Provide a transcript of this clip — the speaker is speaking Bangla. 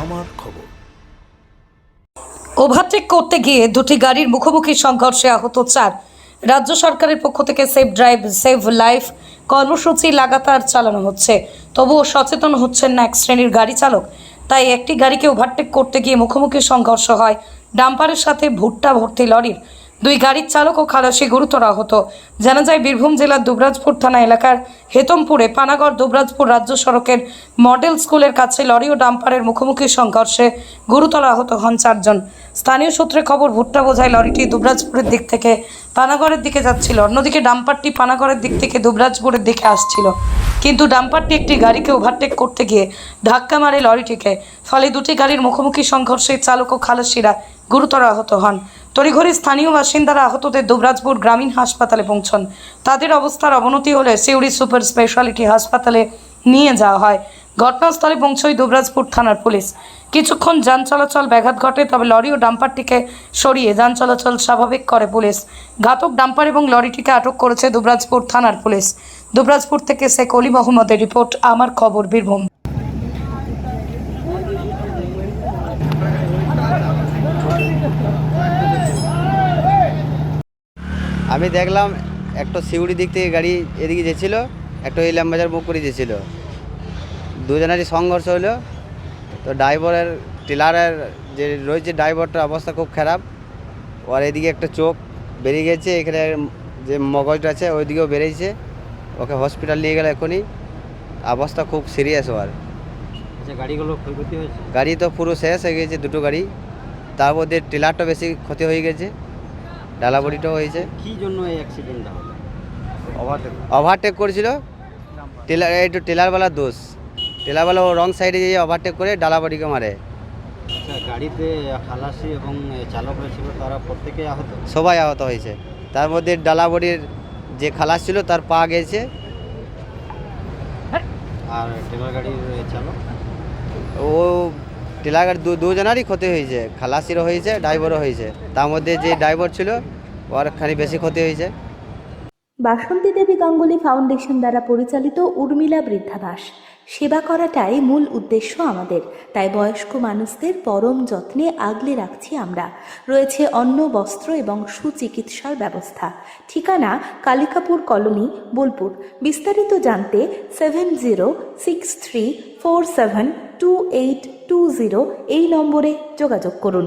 আমার খবর। ওভারটেক করতে গিয়ে দুটি গাড়ির মুখোমুখি সংঘর্ষে আহত চার। রাজ্য সরকারের পক্ষ থেকে সেফ ড্রাইভ সেভ লাইফ কর্মসূচি লাগাতার চালানো হচ্ছে। তবুও সচেতন হচ্ছেন না এক শ্রেণির গাড়ি চালক। তাই একটি গাড়িকে ওভারটেক করতে গিয়ে মুখোমুখি সংঘর্ষ হয়। ডাম্পারের সাথে ভুট্টা ভর্তি লরির। দুই গাড়ির চালক ও খালাসি গুরুতর আহত। জানা যায়, বীরভূম জেলার দুবরাজপুর থানা এলাকার হেতমপুরে পানাগড় দুবরাজপুর রাজ্য সড়কের মডেল স্কুলের কাছে লরি ও ডাম্পারের মুখোমুখি সংঘর্ষে গুরুতর আহত হন চারজন। স্থানীয় সূত্রে খবর, ভুট্টা বোঝায় লরিটি দুবরাজপুরের দিক থেকে পানাগড়ের দিকে যাচ্ছিল। অন্যদিকে ডাম্পারটি পানাগড়ের দিক থেকে দুবরাজপুরের দিকে আসছিল। কিন্তু ডাম্পারটি একটি গাড়িকে ওভারটেক করতে গিয়ে ধাক্কা মারে লরিটিকে। ফলে দুটি গাড়ির মুখোমুখি সংঘর্ষে চালক ও খালাসিরা গুরুতর আহত হন। তড়িঘড়ি স্থানীয় বাসিন্দারা আহতদের দুবরাজপুর গ্রামীণ হাসপাতালে পৌঁছন। তাদের অবস্থার অবনতি হলে সিউড়ি সুপার স্পেশালিটি হাসপাতালে নিয়ে যাওয়া হয়। ঘটনাস্থলে পৌঁছয় দুবরাজপুর থানার পুলিশ। কিছুক্ষণ যান চলাচল ব্যাঘাত ঘটে, তবে লরি ও ডাম্পারটিকে সরিয়ে যান চলাচল স্বাভাবিক করে পুলিশ। ঘাতক ডাম্পার এবং লরিটিকে আটক করেছে দুবরাজপুর থানার পুলিশ। দুবরাজপুর থেকে শেখ অলি মোহাম্মদের রিপোর্ট, আমার খবর বীরভূম। আমি দেখলাম একটা সিউড়ি দিক থেকে গাড়ি এদিকে যেছিল একটা ওই বাজার বুক করে যেছিল। দুজনেরই সংঘর্ষ হলো। তো ড্রাইভারের টিলারের যে রয়েছে ড্রাইভারটার অবস্থা খুব খারাপ। ওর এদিকে একটা চোখ বেরিয়ে গেছে এখানে যে মগজটা আছে ওইদিকেও বেরিয়েছে। ওকে হসপিটাল নিয়ে গেলে এখনই। অবস্থা খুব সিরিয়াস ওর। আচ্ছা গাড়িগুলো ক্ষয়ক্ষতি হয়েছে? গাড়ি তো পুরো শেষ হয়ে গেছে দুটো গাড়ি। তার মধ্যে টিলারটা বেশি ক্ষতি হয়ে গেছে। ডালাবড়িটাও হয়েছে। কি জন্য এই অ্যাক্সিডেন্টটা হলো? ওভারটেক ওভারটেক করেছিল? টেলার একটু টেলারওয়ালার দোষ। টেলারওয়ালা ও রং সাইডে গিয়ে ওভারটেক করে ডালাবাড়িকে মারে। আচ্ছা গাড়িতে খালাসি এবং চালকরা ছিল তারা প্রত্যেকেই আহত? সবাই আহত হয়েছে। তার মধ্যে ডালাবড়ির যে খালাস ছিল তার পা গেছে। আর টেলার গাড়ির চালক? ও টেলার গাড়ি দু- দুজনারই ক্ষতি হয়েছে। খালাসিরও হয়েছে ড্রাইভারও হয়েছে। তার মধ্যে যে ড্রাইভার ছিল ওর খানি বেশি ক্ষতি হয়েছে। বাসন্তী দেবী গাঙ্গুলি ফাউন্ডেশন দ্বারা পরিচালিত উর্মিলা বৃদ্ধাবাস সেবা করাটাই মূল উদ্দেশ্য আমাদের। তাই বয়স্ক মানুষদের পরম যত্নে আগলে রাখছি আমরা। রয়েছে অন্ন, বস্ত্র এবং সুচিকিৎসার ব্যবস্থা। ঠিকানা কালিকাপুর কলোনি, বোলপুর। বিস্তারিত জানতে seven zero six three four seven two eight two zero এই নম্বরে যোগাযোগ করুন।